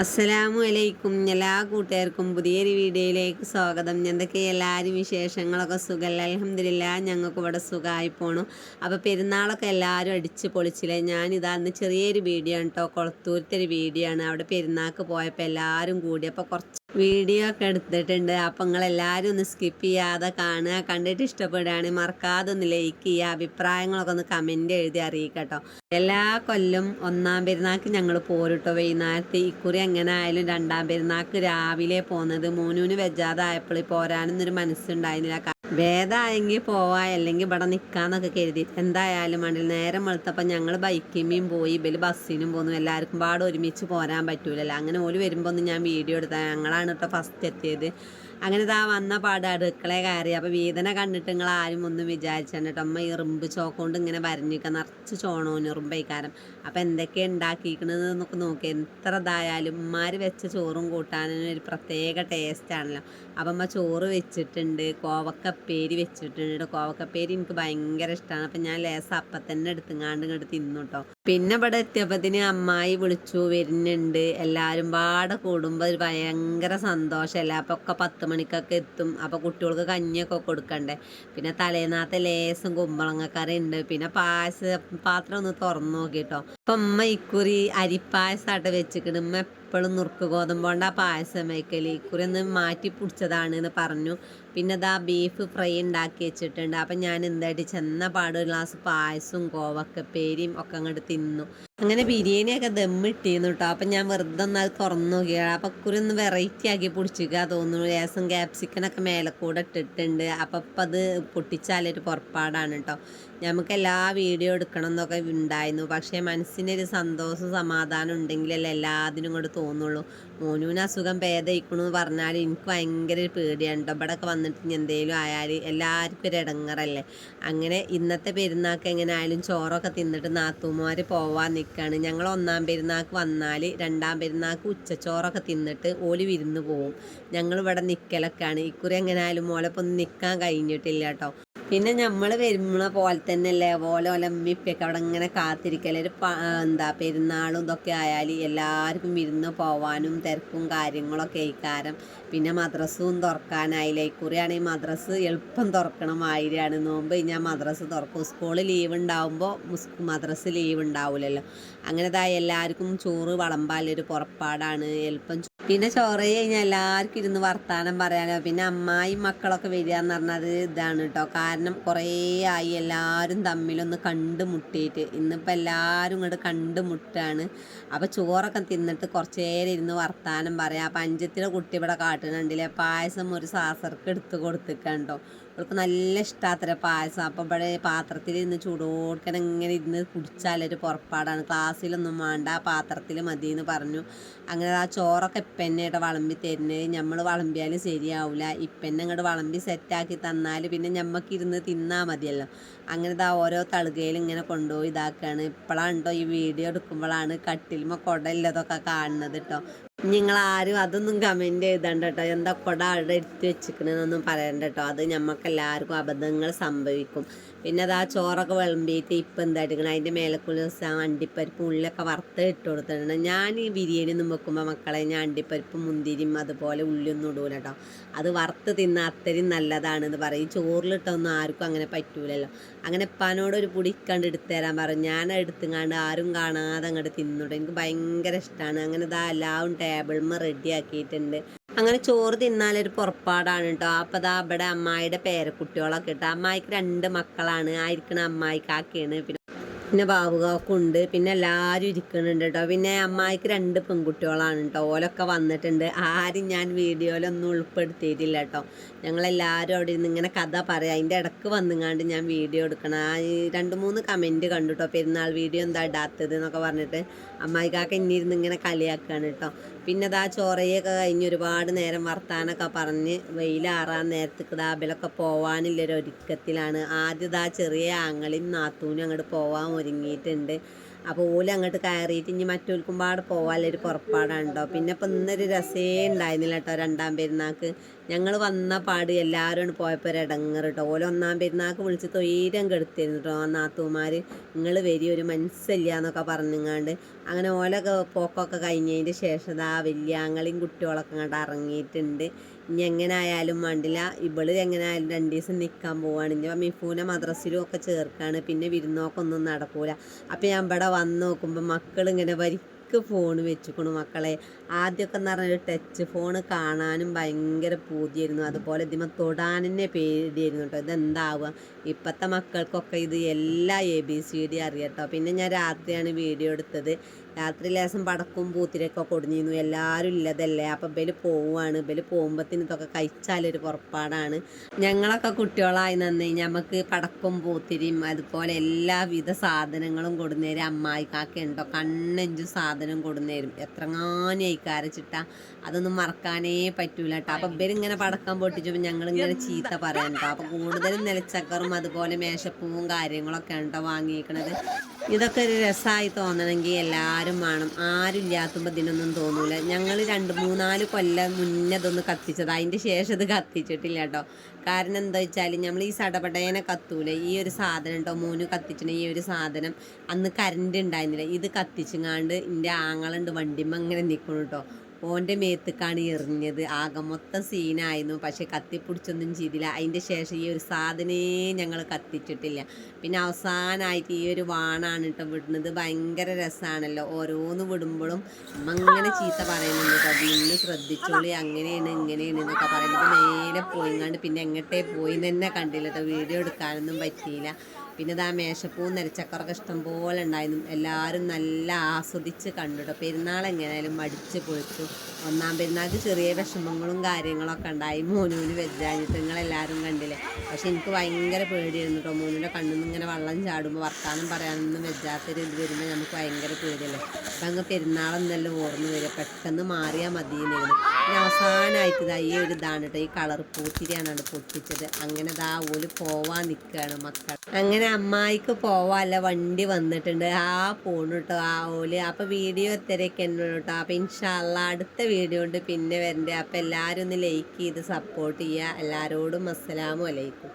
അസ്സലാമു അലൈക്കും എല്ലാ കൂട്ടുകാർക്കും പുതിയൊരു വീഡിയോയിലേക്ക് സ്വാഗതം. എന്തൊക്കെ എല്ലാവരും വിശേഷങ്ങളൊക്കെ സുഖമല്ല അലഹമില്ല ഞങ്ങൾക്ക് ഇവിടെ സുഖമായി പോണു. അപ്പോൾ പെരുന്നാളൊക്കെ എല്ലാവരും അടിച്ച് പൊളിച്ചില്ലേ? ഞാനിതാ ചെറിയൊരു വീഡിയോ ആണ് കേട്ടോ കൊളത്തൂരത്തെ ഒരു വീഡിയോ ആണ്. അവിടെ പെരുന്നാൾക്ക് പോയപ്പോൾ എല്ലാവരും കൂടി. അപ്പോൾ കുറച്ച് വീഡിയോ ഒക്കെ എടുത്തിട്ടുണ്ട്. അപ്പം നിങ്ങൾ എല്ലാവരും ഒന്ന് സ്കിപ്പ് ചെയ്യാതെ കാണുക. കണ്ടിട്ട് ഇഷ്ടപ്പെടുകയാണെങ്കിൽ മറക്കാതെ ഒന്ന് ലൈക്ക് ചെയ്യുക. അഭിപ്രായങ്ങളൊക്കെ ഒന്ന് കമന്റ് എഴുതി അറിയിക്കട്ടോ. എല്ലാ കൊല്ലം ഒന്നാം പെരുന്നാൾക്ക് ഞങ്ങൾ പോരുട്ടോ. വൈകുന്നേരത്ത് ഇക്കുറി എങ്ങനെ ആയാലും രണ്ടാം പെരുന്നാൾക്ക് രാവിലെ പോകുന്നത് മൂന്നൂന് വെജാതായപ്പോൾ പോരാനൊന്നൊരു മനസ്സുണ്ടായിരുന്നില്ല. ഭേദമായെങ്കിൽ പോവാ അല്ലെങ്കിൽ ഇവിടെ നിൽക്കാന്നൊക്കെ കരുതി. എന്തായാലും മണ്ടിൽ നേരം വെളുത്തപ്പോൾ ഞങ്ങൾ ബൈക്കിമ്മയും പോയി ഇവർ ബസ്സിനും പോന്നു എല്ലാവർക്കും പാടെ ഒരുമിച്ച് പോരാൻ പറ്റൂലല്ലോ. അങ്ങനെ ഓൽ വരുമ്പോൾ ഒന്ന് ഞാൻ വീഡിയോ എടുത്താൽ ഞങ്ങളാണ് കേട്ടോ ഫസ്റ്റ് എത്തിയത്. അങ്ങനെ താ വന്ന പാട് അടുക്കള കയറി. അപ്പോൾ വീതന കണ്ടിട്ട് നിങ്ങൾ ആരും ഒന്നും വിചാരിച്ചാണ് കേട്ടോ അമ്മ ഇറുമ്പ് ചോക്കൊണ്ട് ഇങ്ങനെ വരഞ്ഞിക്ക നിറച്ച് ചോണോന് ഇറുമ്പൈക്കാരം അപ്പോൾ എന്തൊക്കെ ഉണ്ടാക്കിയിരിക്കണത് എന്നൊക്കെ നോക്കി. എത്ര ഇതായാലും ഉമ്മാർ വെച്ച ചോറും കൂട്ടാനും ഒരു പ്രത്യേക ടേസ്റ്റ് ആണല്ലോ. അപ്പം അമ്മ ചോറ് വെച്ചിട്ടുണ്ട്. കോവക്കപ്പേരി വെച്ചിട്ടുണ്ട്. കോവക്കപ്പേരി എനിക്ക് ഭയങ്കര ഇഷ്ടമാണ് അപ്പം ഞാൻ ലേസം അപ്പം തന്നെ എടുത്തുങ്ങാണ്ട് ഇങ്ങോട്ട് തിന്നു കേട്ടോ പിന്നെ ഇവിടെ എത്തിയപ്പത്തിന് അമ്മായി വിളിച്ചു. വരുന്നുണ്ട്. എല്ലാവരും പാടെ കൂടുമ്പോൾ ഒരു ഭയങ്കര സന്തോഷമല്ലേ അപ്പോൾ ഒക്കെ പത്ത് മണിക്കൊക്കെ എത്തും. അപ്പോൾ കുട്ടികൾക്ക് കഞ്ഞിയൊക്കെ കൊടുക്കണ്ടേ. പിന്നെ തലേന്നാത്തെ ലേസും കുമ്പളങ്ങക്കറി ഉണ്ട് പിന്നെ പായസ പാത്രം ഒന്ന് തുറന്നു നോക്കിട്ടോ. അപ്പം ഉമ്മ ഇക്കുറി അരിപ്പായസമായിട്ട് വെച്ചിട്ടുണ്ട് ഉമ്മ എപ്പോഴും നുറുക്ക് ഗോതമ്പോണ്ട പായസം വയ്ക്കൽ ഇക്കുറി ഒന്ന് മാറ്റി പിടിച്ചതാണ് എന്ന് പറഞ്ഞു. പിന്നെ ഇതാ ബീഫ് ഫ്രൈ ഉണ്ടാക്കി വെച്ചിട്ടുണ്ട്. അപ്പം ഞാൻ എന്തായിട്ട് ചെന്ന പാട് ഒരു ഗ്ലാസ് പായസവും കോവക്കപ്പേരിയും ഒക്കെ അങ്ങോട്ട് തിന്നു. അങ്ങനെ ബിരിയാണിയൊക്കെ ദമ്മിട്ടിരുന്നു കേട്ടോ അപ്പം ഞാൻ വെറുതെ ഒന്ന് അത് തുറന്നു നോക്കിയാണ് അപ്പം കുറി ഒന്ന് വെറൈറ്റി ആക്കി പിടിച്ചിക്കുക തോന്നുന്നു. ലേസം ക്യാപ്സിക്കനൊക്കെ മേലെ കൂടെ ഇട്ടിട്ടുണ്ട്. അപ്പം അപ്പം അത് പൊട്ടിച്ചാലൊരു പുറപ്പാടാണ് കേട്ടോ നമുക്ക് എല്ലാ വീഡിയോ എടുക്കണം എന്നൊക്കെ ഉണ്ടായിരുന്നു പക്ഷേ മനസ്സിനൊരു സന്തോഷം സമാധാനം ഉണ്ടെങ്കിലല്ലേ എല്ലാത്തിനും കൂടെ തോന്നുള്ളൂ. മോനൂന് അസുഖം ഭേദയിക്കണു എന്ന് പറഞ്ഞാൽ എനിക്ക് ഭയങ്കര ഒരു പേടിയാണ് കേട്ടോ വന്നിട്ട് ഇനി എന്തേലും ആയാൽ എല്ലാവർക്കും ഒരു ഇടങ്ങറല്ലേ അങ്ങനെ ഇന്നത്തെ പെരുന്നാൾക്ക് എങ്ങനെ ആയാലും ചോറൊക്കെ തിന്നിട്ട് നാത്തൂമാർ പോവാൻ നിൽക്കുകയാണ് ഞങ്ങൾ ഒന്നാം പെരുന്നാൾക്ക് വന്നാൽ രണ്ടാം പെരുന്നാൾക്ക് ഉച്ചച്ചോറൊക്കെ തിന്നിട്ട് ഓൽ വിരുന്ന് പോവും. ഞങ്ങൾ ഇവിടെ നിൽക്കലൊക്കെയാണ് ഇക്കുറി എങ്ങനെ ആയാലും ഒന്നും നിൽക്കാൻ കഴിഞ്ഞിട്ടില്ല കേട്ടോ പിന്നെ നമ്മൾ വരുമ്പോൾ പോലെ തന്നെയല്ലേ? ഓല ഓല ഉമ്മിപ്പൊക്കെ അവിടെ ഇങ്ങനെ കാത്തിരിക്കൽ. ഒരു എന്താ പെരുന്നാളും ഇതൊക്കെ ആയാൽ എല്ലാവർക്കും വിരുന്ന് പോവാനും തിരക്കും കാര്യങ്ങളൊക്കെ ഇക്കാരം പിന്നെ മദ്രസും തുറക്കാനായില്ലേ? ഇക്കുറിയാണെങ്കിൽ മദ്രസ് എളുപ്പം തുറക്കണം. മാതിരിയാണ് നോമ്പ് ഞാൻ മദ്രസ് തുറക്കും. സ്കൂളിൽ ലീവ് ഉണ്ടാവുമ്പോൾ മദ്രസ് ലീവ് ഉണ്ടാവില്ലല്ലോ അങ്ങനെതായി എല്ലാവർക്കും ചോറ് വളമ്പാലൊരു പുറപ്പാടാണ്. എളുപ്പം പിന്നെ ചോറ് കഴിഞ്ഞാൽ എല്ലാവർക്കും ഇരുന്ന് വർത്താനം പറയാനോ പിന്നെ അമ്മായും മക്കളൊക്കെ വരിക എന്ന് പറഞ്ഞത് ഇതാണ് കേട്ടോ കാരണം കുറേ ആയി എല്ലാവരും തമ്മിലൊന്ന് കണ്ടുമുട്ടിയിട്ട്. ഇന്നിപ്പോൾ എല്ലാവരും ഇങ്ങോട്ട് കണ്ടുമുട്ടാണ്. അപ്പോൾ ചോറൊക്കെ തിന്നിട്ട് കുറച്ച് നേരം ഇരുന്ന് വർത്താനം പറയാം. അപ്പം അഞ്ചത്തിലെ കുട്ടി ഇവിടെ കാട്ടുന്നുണ്ടല്ലേ? പായസം ഒരു സാസർക്ക് എടുത്ത് കൊടുത്തിക്കണ്ടോ അവൾക്ക് നല്ല ഇഷ്ടാത്ര പായസം. അപ്പം ഇവിടെ പാത്രത്തിൽ ഇരുന്ന് ചൂടോടുക്കനെ ഇങ്ങനെ ഇരുന്ന് കുടിച്ചാലൊരു പുറപ്പാടാണ്. ക്ലാസ്സിലൊന്നും വേണ്ട ആ പാത്രത്തിൽ മതി എന്ന് പറഞ്ഞു. അങ്ങനെ ആ ചോറൊക്കെ ഇപ്പന്നെയായിട്ട് വിളമ്പി തരുന്നത്. നമ്മൾ വിളമ്പിയാലും ശരിയാവില്ല ഇപ്പന്നെ അങ്ങോട്ട് വിളമ്പി സെറ്റാക്കി തന്നാൽ പിന്നെ ഞമ്മക്ക് തിന്നാൽ മതിയല്ലോ. അങ്ങനെ ഇതാ ഓരോ തളുകയിൽ ഇങ്ങനെ കൊണ്ടുപോയി ഇതാക്കുകയാണ് ഇപ്പോഴാണ് കേട്ടോ ഈ വീഡിയോ എടുക്കുമ്പോഴാണ് കട്ടിലുമ്പോൾ കുടയില്ലതൊക്കെ കാണുന്നത് കേട്ടോ നിങ്ങൾ ആരും അതൊന്നും കമന്റ് എഴുതണ്ട കേട്ടോ എന്താ കൊടാ അവിടെ എടുത്ത് വെച്ചിക്കണെന്നൊന്നും പറയണ്ട കേട്ടോ അത് ഞമ്മക്കെല്ലാവർക്കും അബദ്ധങ്ങൾ സംഭവിക്കും. പിന്നെ അത് ആ ചോറൊക്കെ വിളമ്പിയിട്ട് ഇപ്പം എന്താ എടുക്കണം? അതിന്റെ മേലക്കുള്ള അണ്ടിപ്പരിപ്പും ഉള്ളിലൊക്കെ വറുത്ത് ഇട്ട് കൊടുത്തിട്ടുണ്ട്. ഞാൻ ഈ ബിരിയാണി ഒന്നും വെക്കുമ്പോൾ മക്കളെ ഞാൻ അണ്ടിപ്പരിപ്പും മുന്തിരിയും അതുപോലെ ഉള്ളിയൊന്നും ഇടൂല കേട്ടോ. അത് വറുത്ത് തിന്ന അത്രയും നല്ലതാണെന്ന് പറയും. ഈ ചോറിലിട്ടൊന്നും ആർക്കും അങ്ങനെ പറ്റൂലല്ലോ. അങ്ങനെ ഉപ്പാനോട് ഒരു പൊടി കണ്ട് എടുത്തു തരാൻ പറഞ്ഞു. ഞാൻ എടുത്തുങ്ങാണ്ട് ആരും കാണാതെ അങ്ങോട്ട് തിന്നുട്ടോ. എനിക്ക് ഭയങ്കര ഇഷ്ടമാണ് അങ്ങനെ ഇതാ എല്ലാവരും ടേബിൾമ റെഡി ആക്കിയിട്ടുണ്ട് അങ്ങനെ ചോറ് തിന്നാലൊരു പുറപ്പാടാണ് കേട്ടോ അപ്പം അതാ ഇവിടെ അമ്മായിയുടെ പേരക്കുട്ടികളൊക്കെ കേട്ടോ അമ്മായിക്ക് രണ്ട് മക്കളാണ്. ആയിരിക്കണ അമ്മായിക്കാക്കിയാണ് പിന്നെ പിന്നെ ബാബുകാക്കുണ്ട്. പിന്നെ എല്ലാവരും ഇരിക്കുന്നുണ്ട് കേട്ടോ പിന്നെ അമ്മായിക്ക് രണ്ട് പെൺകുട്ടികളാണ് കേട്ടോ ഓലൊക്കെ വന്നിട്ടുണ്ട്. ആരും ഞാൻ വീഡിയോയിലൊന്നും ഉൾപ്പെടുത്തിയിട്ടില്ല കേട്ടോ ഞങ്ങളെല്ലാവരും അവിടെ ഇരുന്ന് ഇങ്ങനെ കഥ പറയാം. അതിന്റെ ഇടയ്ക്ക് വന്നുങ്ങാണ്ട് ഞാൻ വീഡിയോ എടുക്കണം. ആ രണ്ട് മൂന്ന് കമന്റ് കണ്ടു കേട്ടോ പെരുന്നാൾ വീഡിയോ എന്താ ഇടാത്തത് എന്നൊക്കെ പറഞ്ഞിട്ട് അമ്മായിക്കാക്ക ഇന്നിരുന്ന് ഇങ്ങനെ കളിയാക്കുകയാണ് കേട്ടോ പിന്നെ അതാ ചോറയൊക്കെ കഴിഞ്ഞ് ഒരുപാട് നേരം വർത്താനൊക്കെ പറഞ്ഞ് വെയിലാറാൻ നേരത്തേക്ക് ഡാബിലൊക്കെ പോവാനുള്ളൊരു ഒരുക്കത്തിലാണ് ആദ്യം ഇതാ ചെറിയ ആങ്ങളിയും നാത്തൂനും അങ്ങോട്ട് പോവാൻ ഒരുങ്ങിയിട്ടുണ്ട്. അപ്പോൾ ഓൽ അങ്ങോട്ട് കയറിയിട്ട് ഇനി മറ്റോൽക്കും പാടെ പോകാനുള്ളൊരു പുറപ്പാടാണ് കേട്ടോ പിന്നെ ഇപ്പം ഇന്നൊരു രസേ ഉണ്ടായിരുന്നില്ല കേട്ടോ രണ്ടാം പെരുന്നാൾക്ക് ഞങ്ങൾ വന്ന പാട് എല്ലാവരും പോയപ്പോൾ ഇടങ്ങർ കേട്ടോ ഓല ഒന്നാം പെരുന്നാൾക്ക് വിളിച്ച് തൊയ്രം കെടുത്തിരുന്നു കേട്ടോ നാത്തൂമാർ നിങ്ങൾ വരി ഒരു മനസ്സില്ല എന്നൊക്കെ പറഞ്ഞുങ്ങാണ്ട്. അങ്ങനെ ഓലൊക്കെ പോക്കൊക്കെ കഴിഞ്ഞതിന്റെ ശേഷം ആ വലിയാങ്ങളെയും കുട്ടികളൊക്കെ അങ്ങോട്ട് ഇറങ്ങിയിട്ടുണ്ട് ഇനി എങ്ങനെ ആയാലും വേണ്ടില്ല ഇവൾ എങ്ങനെ ആയാലും രണ്ട് ദിവസം നിൽക്കാൻ പോവാണ്. ഇനി മിഫൂനെ മദ്രസിലും ഒക്കെ ചേർക്കാണ്. പിന്നെ വിരുന്നോക്കൊന്നും നടക്കൂല. അപ്പം ഞാൻ ഇവിടെ വന്ന് നോക്കുമ്പോൾ മക്കൾ ഇങ്ങനെ വരിക്ക് ഫോൺ വെച്ചുക്കണു മക്കളെ. ആദ്യമൊക്കെ എന്ന് പറഞ്ഞൊരു ടച്ച് ഫോൺ കാണാനും ഭയങ്കര പൂതിയായിരുന്നു. അതുപോലെ ഇതിമ തൊടാൻ തന്നെ പേടിയായിരുന്നു കേട്ടോ ഇതെന്താവുക ഇപ്പോഴത്തെ മക്കൾക്കൊക്കെ ഇത് എല്ലാ എ ബി സി ഡി അറിയാം കേട്ടോ പിന്നെ ഞാൻ രാത്രിയാണ് വീഡിയോ എടുത്തത്. രാത്രി ലേശം പടക്കും പൂത്തിരൊക്കെ കൊടുന്നിരുന്നു എല്ലാവരും ഇല്ലതല്ലേ? അപ്പം ഇവൽ പോവുകയാണ് ഇവൽ പോകുമ്പത്തിന് ഇതൊക്കെ കഴിച്ചാലൊരു പുറപ്പാടാണ്. ഞങ്ങളൊക്കെ കുട്ടികളായി നന്ദി നമുക്ക് പടക്കും പൂത്തിരിയും അതുപോലെ എല്ലാവിധ സാധനങ്ങളും കൊടുന്നേരും അമ്മായിക്കാക്ക ഉണ്ടോ? കണ്ണഞ്ചു സാധനം കൊടുന്നേരും. എത്രങ്ങാനും അയക്കാരച്ചിട്ടാ അതൊന്നും മറക്കാനേ പറ്റൂല കേട്ടോ. അപ്പം ഇവരിങ്ങനെ പടക്കം പൊട്ടിച്ചപ്പോൾ ഞങ്ങളിങ്ങനെ ചീത്ത പറയാൻ കേട്ടോ അപ്പം കൂടുതലും നിലച്ചക്കറും അതുപോലെ മേശപ്പൂവും കാര്യങ്ങളൊക്കെ ഉണ്ടോ വാങ്ങിയിരിക്കണത് ഇതൊക്കെ ഒരു രസമായി തോന്നണമെങ്കിൽ എല്ലാവരും വേണം. ആരും ഇല്ലാത്തുമ്പോൾ ഇതിനൊന്നും തോന്നൂല. ഞങ്ങൾ രണ്ട് മൂന്നാൽ കൊല്ലം മുന്നേ ഇതൊന്ന് കത്തിച്ചത്. അതിന്റെ ശേഷം ഇത് കത്തിച്ചിട്ടില്ല കേട്ടോ. കാരണം എന്താ വെച്ചാൽ നമ്മൾ ഈ സടപടേനെ കത്തൂല. ഈ ഒരു സാധനം കേട്ടോ മൂന്ന് കത്തിച്ചിട്ട് ഈ ഒരു സാധനം അന്ന് കറണ്ട് ഉണ്ടായിരുന്നില്ല. ഇത് കത്തിച്ചങ്ങാണ്ട് എന്റെ ആങ്ങളുണ്ട് വണ്ടിമ്മ അങ്ങനെ നിൽക്കണം കേട്ടോ ഓന്റെ മേത്തക്കാണ് എറിഞ്ഞത്. ആകെ മൊത്തം സീനായിരുന്നു. പക്ഷെ കത്തിപ്പിടിച്ചൊന്നും ചെയ്തില്ല. അതിന്റെ ശേഷം ഈ ഒരു സാധനേ ഞങ്ങൾ കത്തിച്ചിട്ടില്ല. പിന്നെ അവസാനമായിട്ട് ഈ ഒരു വാണാണ് കേട്ടോ വിടുന്നത്. ഭയങ്കര രസമാണല്ലോ ഓരോന്ന് വിടുമ്പോഴും അങ്ങനെ ചീത്ത പറയുന്നുണ്ട് കേട്ടോ. പിന്നെ ശ്രദ്ധിച്ചോളി. അങ്ങനെയാണ് ഇങ്ങനെയാണ് എന്നൊക്കെ പറയുന്നത്. നേരെ പോയിങ്ങാണ്ട് പിന്നെ എങ്ങോട്ടേ പോയി തന്നെ കണ്ടില്ല കേട്ടോ. വീഡിയോ എടുക്കാനൊന്നും പറ്റിയില്ല. പിന്നെ ഇതാ മേശപ്പൂ നരച്ചക്കറൊക്കെ ഇഷ്ടം പോലെ ഉണ്ടായിരുന്നു. എല്ലാവരും നല്ല ആസ്വദിച്ച് കണ്ടു കേട്ടോ പെരുന്നാൾ എങ്ങനെയായാലും മടിച്ച് പൊളിച്ചു. ഒന്നാം പെരുന്നാൾക്ക് ചെറിയ വിഷമങ്ങളും കാര്യങ്ങളൊക്കെ ഉണ്ടായി. മോനൂന് വെജാഞ്ഞിട്ട് നിങ്ങളെല്ലാവരും കണ്ടില്ലേ? പക്ഷെ എനിക്ക് ഭയങ്കര പേടിയായിരുന്നു കേട്ടോ. മോനൂന്റെ കണ്ണിൽ ഇങ്ങനെ വെള്ളം ചാടുമ്പോൾ വർത്താനം പറയാനൊന്നും വെജാത്തൊരു ഇത് വരുമ്പോൾ നമുക്ക് ഭയങ്കര പേടിയല്ലേ? അപ്പം അങ്ങ് പെരുന്നാളെന്നല്ല ഓർമ്മ വരിക. പെട്ടെന്ന് മാറിയാൽ മതിയെന്നായിരുന്നു. പിന്നെ അവസാനമായിട്ട് ഈ ഒരു ഇതാണ് കേട്ടോ. ഈ കളർ പൂത്തിരിയാണ് പൊട്ടിച്ചത്. അങ്ങനെ ഇതാ ഓൽ പോവാൻ നിൽക്കുകയാണ് മക്കൾ അങ്ങനെ അമ്മായിക്ക് പോവാല്ല വണ്ടി വന്നിട്ടുണ്ട്. ആ പോണു കേട്ടോ ആ ഓൽ. അപ്പോൾ വീഡിയോ എത്രയൊക്കെ എന്നോട് കേട്ടോ അപ്പോൾ ഇൻഷാല്ല അടുത്ത വീഡിയോ ഉണ്ട്. പിന്നെ വരണ്ടേ. അപ്പോൾ എല്ലാരും ഒന്ന് ലൈക്ക് ചെയ്ത് സപ്പോർട്ട് ചെയ്യുക എല്ലാരോടും അസ്സലാമു അലൈക്കും.